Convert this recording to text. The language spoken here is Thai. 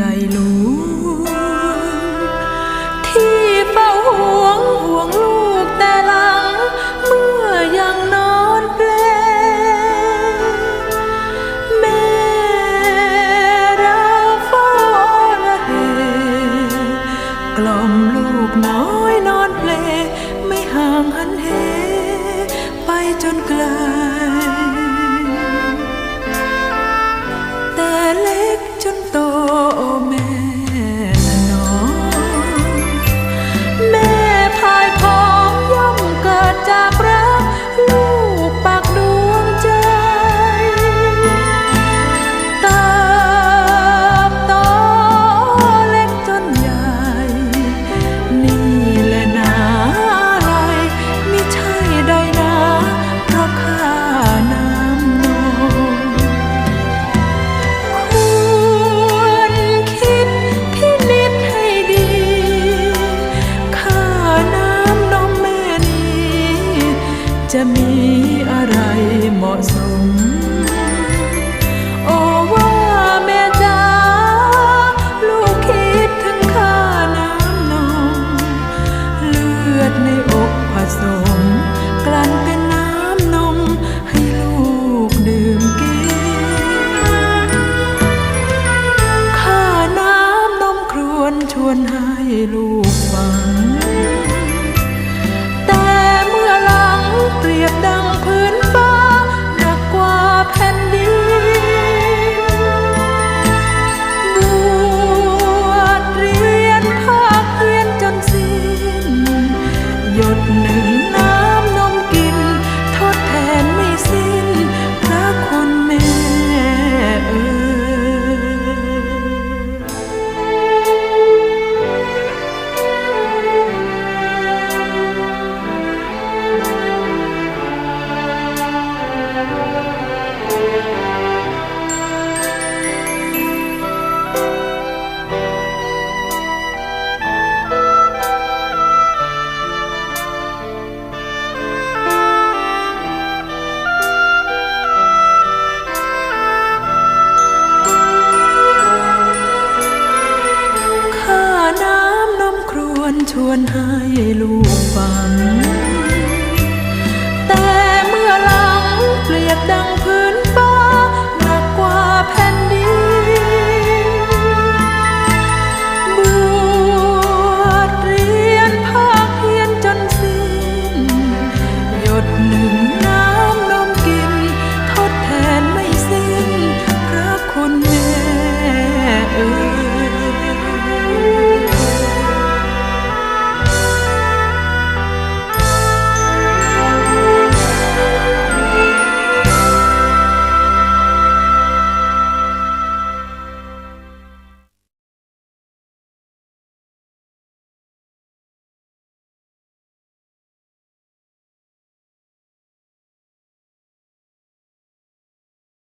ใหญ่หลวงที่เฝ้าห่วงห่วงลูกแต่ลัง เมื่อยังนอนเปลแม่เราเฝ้าระเหกล่อมลูกน้อยนอนเปลไม่ห่างหันเหไปจนไกล จะมีอะไรเหมาะสม วนให้ลูก